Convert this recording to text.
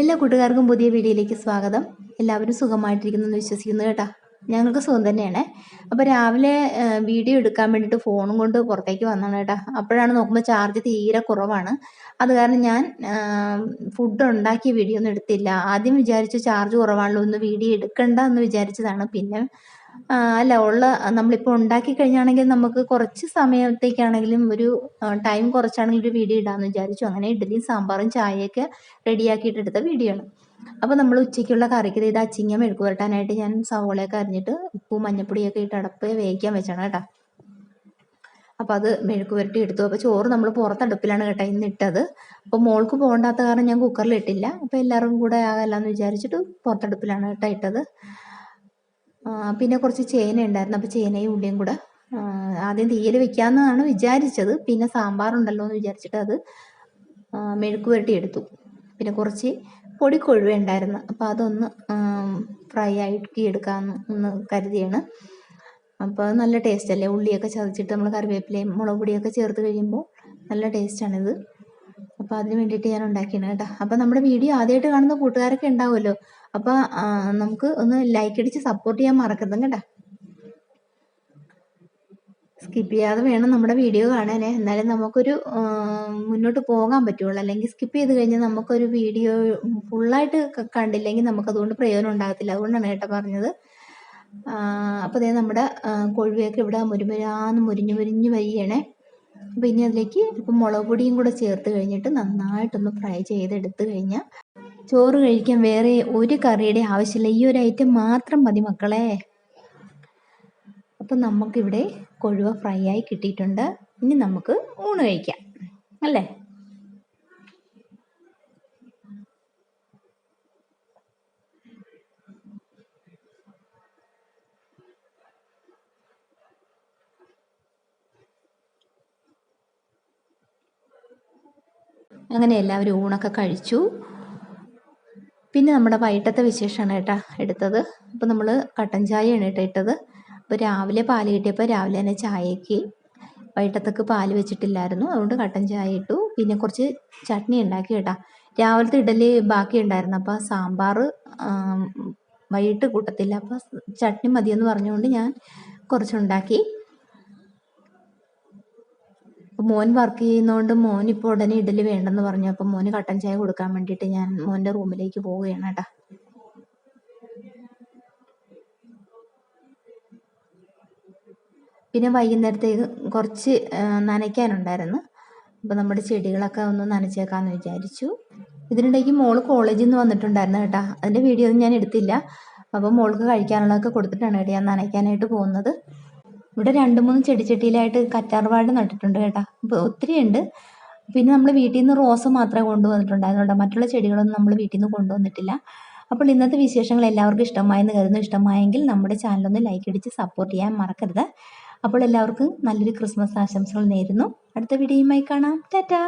എല്ലാ കൂട്ടുകാർക്കും പുതിയ വീഡിയോയിലേക്ക് സ്വാഗതം. എല്ലാവരും സുഖമായിട്ടിരിക്കുന്നു എന്ന് വിശ്വസിക്കുന്നു കേട്ടോ. ഞങ്ങൾക്ക് സുഖം തന്നെയാണ്. അപ്പോൾ രാവിലെ വീഡിയോ എടുക്കാൻ വേണ്ടിയിട്ട് ഫോണും കൊണ്ട് പുറത്തേക്ക് വന്നതാണ് കേട്ടോ. അപ്പോഴാണ് നോക്കുമ്പോൾ ചാർജ് തീരെ കുറവാണ്. അത് കാരണം ഞാൻ ഫുഡ് ഉണ്ടാക്കിയ വീഡിയോ ഒന്നും എടുത്തില്ല. ആദ്യം വിചാരിച്ചു ചാർജ് കുറവാണല്ലോ ഒന്ന് വീഡിയോ എടുക്കണ്ട എന്ന് വിചാരിച്ചതാണ്. പിന്നെ അല്ല ഉള്ള നമ്മളിപ്പോൾ ഉണ്ടാക്കി കഴിഞ്ഞാണെങ്കിൽ നമുക്ക് കുറച്ച് സമയത്തേക്കാണെങ്കിലും ഒരു ടൈം കുറച്ചാണെങ്കിലും ഒരു വീഡിയോ ഇടാമെന്ന് വിചാരിച്ചു. അങ്ങനെ ഇഡ്ഡലിയും സാമ്പാറും ചായയൊക്കെ റെഡിയാക്കിയിട്ടെടുത്ത വീഡിയോ ആണ്. അപ്പോൾ നമ്മൾ ഉച്ചയ്ക്കുള്ള കറിക്ക് ഇത് അച്ചിങ്ങ മെഴുക്ക് പുരട്ടാനായിട്ട് ഞാൻ സവോളയൊക്കെ അരിഞ്ഞിട്ട് ഉപ്പും മഞ്ഞപ്പൊടിയൊക്കെ ഇട്ട് അടപ്പ് വേവിക്കാൻ വെച്ചാണ് കേട്ടോ. അപ്പോൾ അത് മെഴുക്ക് പുരട്ടി എടുത്തു. അപ്പോൾ ചോറ് നമ്മൾ പുറത്തടുപ്പിലാണ് കേട്ടോ ഇന്ന് ഇട്ടത്. അപ്പോൾ മോൾക്ക് പോകണ്ടാത്ത കാരണം ഞാൻ കുക്കറിൽ ഇട്ടില്ല. അപ്പോൾ എല്ലാവരും കൂടെ ആകാമെന്ന് വിചാരിച്ചിട്ട് പുറത്തടുപ്പിലാണ് കേട്ടോ ഇട്ടത്. പിന്നെ കുറച്ച് ചേന ഉണ്ടായിരുന്നു അപ്പോൾ ചേനയും ഉള്ളിയും കൂടെ ആദ്യം തീയിൽ വെക്കാമെന്നാണ് വിചാരിച്ചത്. പിന്നെ സാമ്പാറുണ്ടല്ലോ എന്ന് വിചാരിച്ചിട്ട് അത് മെഴുക്ക് പുരട്ടി എടുത്തു. പിന്നെ കുറച്ച് പൊടി കൊഴുവ ഉണ്ടായിരുന്നു അപ്പോൾ അതൊന്ന് ഫ്രൈ ആക്കി എടുക്കാമെന്ന് ഒന്ന് കരുതിയാണ്. അപ്പോൾ നല്ല ടേസ്റ്റ് അല്ലേ? ഉള്ളിയൊക്കെ ചതച്ചിട്ട് നമ്മൾ കറിവേപ്പിലയും മുളക് പൊടിയൊക്കെ ചേർത്ത് കഴിയുമ്പോൾ നല്ല ടേസ്റ്റാണിത് അപ്പോൾ അതിന് വേണ്ടിയിട്ട് ഞാൻ ഉണ്ടാക്കിയാണ് കേട്ടോ. അപ്പോൾ നമ്മുടെ വീഡിയോ ആദ്യമായിട്ട് കാണുന്ന കൂട്ടുകാരൊക്കെ ഉണ്ടാവുമല്ലോ? അപ്പോൾ നമുക്ക് ഒന്ന് ലൈക്ക് അടിച്ച് സപ്പോർട്ട് ചെയ്യാൻ മറക്കരുത് കേട്ടോ. സ്കിപ്പ് ചെയ്യാതെ വേണം നമ്മുടെ വീഡിയോ കാണാനേ. എന്നാലും നമുക്കൊരു മുന്നോട്ട് പോകാൻ പറ്റുള്ളൂ. അല്ലെങ്കിൽ സ്കിപ്പ് ചെയ്ത് കഴിഞ്ഞാൽ നമുക്കൊരു വീഡിയോ ഫുള്ളായിട്ട് കണ്ടില്ലെങ്കിൽ നമുക്ക് അതുകൊണ്ട് പ്രയോജനം ഉണ്ടാകത്തില്ല. അതുകൊണ്ടാണ് കേട്ടോ പറഞ്ഞത്. അപ്പോൾ അതേ നമ്മുടെ കൊഴുവയൊക്കെ ഇവിടെ മുരുമുരാന്ന് മുരിഞ്ഞു മുരിഞ്ഞ് വരികയാണേ. അപ്പോൾ ഇനി അതിലേക്ക് ഇപ്പം മുളക് പൊടിയും കൂടെ ചേർത്ത് കഴിഞ്ഞിട്ട് നന്നായിട്ടൊന്ന് ഫ്രൈ ചെയ്തെടുത്ത് കഴിഞ്ഞാൽ ചോറ് കഴിക്കാൻ വേറെ ഒരു കറിയുടെ ആവശ്യമില്ല. ഈ ഒരു ഐറ്റം മാത്രം മതി മക്കളെ. അപ്പം നമുക്കിവിടെ കൊഴുവ ഫ്രൈ ആയി കിട്ടിയിട്ടുണ്ട്. ഇനി നമുക്ക് ഊണ് കഴിക്കാം. അല്ലേ? അങ്ങനെ എല്ലാവരും ഊണൊക്കെ കഴിച്ചു. പിന്നെ നമ്മുടെ വൈകിട്ടത്തെ വിശേഷമാണ് കേട്ടോ എടുത്തത്. അപ്പോൾ നമ്മൾ കട്ടൻ ചായയാണ് കേട്ടോ ഇട്ടത്. അപ്പോൾ രാവിലെ പാൽ കിട്ടിയപ്പോൾ രാവിലെ തന്നെ ചായക്ക് വൈകിട്ടത്തേക്ക് പാൽ വെച്ചിട്ടില്ലായിരുന്നു. അതുകൊണ്ട് കട്ടൻ ചായ ഇട്ടു. പിന്നെ കുറച്ച് ചട്നി ഉണ്ടാക്കി കേട്ടാ. രാവിലത്തെ ഇഡലി ബാക്കി ഉണ്ടായിരുന്നു. അപ്പോൾ സാമ്പാർ വൈകിട്ട് കൂട്ടത്തില്ല. അപ്പോൾ ചട്നി മതിയെന്ന് പറഞ്ഞുകൊണ്ട് ഞാൻ കുറച്ചുണ്ടാക്കി. മോൻ വർക്ക് ചെയ്യുന്നതുകൊണ്ട് മോൻ ഇപ്പോൾ ഉടനെ ഇഡലി വേണ്ടെന്ന് പറഞ്ഞു. അപ്പോൾ മോന് കട്ടൻ ചായ കൊടുക്കാൻ വേണ്ടിയിട്ട് ഞാൻ മോന്റെ റൂമിലേക്ക് പോവുകയാണ് കേട്ടോ. പിന്നെ വൈകുന്നേരത്തേക്ക് കുറച്ച് നനയ്ക്കാനുണ്ടായിരുന്നു. അപ്പോൾ നമ്മുടെ ചെടികളൊക്കെ ഒന്ന് നനച്ചേക്കാമെന്ന് വിചാരിച്ചു. ഇതിനിടയ്ക്ക് മോൾ കോളേജിൽ നിന്ന് വന്നിട്ടുണ്ടായിരുന്നു കേട്ടോ. അതിന്റെ വീഡിയോ ഒന്നും ഞാൻ എടുത്തില്ല. അപ്പോൾ മോൾക്ക് കഴിക്കാനുള്ളതൊക്കെ കൊടുത്തിട്ടാണ് കേട്ടോ ഞാൻ നനയ്ക്കാനായിട്ട് പോകുന്നത്. ഇവിടെ രണ്ട് മൂന്ന് ചെടിച്ചട്ടിയിലായിട്ട് കറ്റാർവാഴ നട്ടിട്ടുണ്ട് കേട്ടോ. ഒത്തിരി ഉണ്ട് പിന്നെ നമ്മൾ വീട്ടിൽ നിന്ന് റോസ് മാത്രമേ കൊണ്ടുവന്നിട്ടുണ്ടായിരുന്നു കേട്ടോ. മറ്റുള്ള ചെടികളൊന്നും നമ്മൾ വീട്ടിൽ നിന്ന് കൊണ്ടുവന്നിട്ടില്ല. അപ്പോൾ ഇന്നത്തെ വിശേഷങ്ങൾ എല്ലാവർക്കും ഇഷ്ടമായെന്ന് കരുതുന്നു. ഇഷ്ടമായെങ്കിൽ നമ്മുടെ ചാനലൊന്ന് ലൈക്ക് അടിച്ച് സപ്പോർട്ട് ചെയ്യാൻ മറക്കരുത്. അപ്പോൾ എല്ലാവർക്കും നല്ലൊരു ക്രിസ്മസ് ആശംസകൾ നേരുന്നു. അടുത്ത വീഡിയോയുമായി കാണാം. ടാറ്റാ.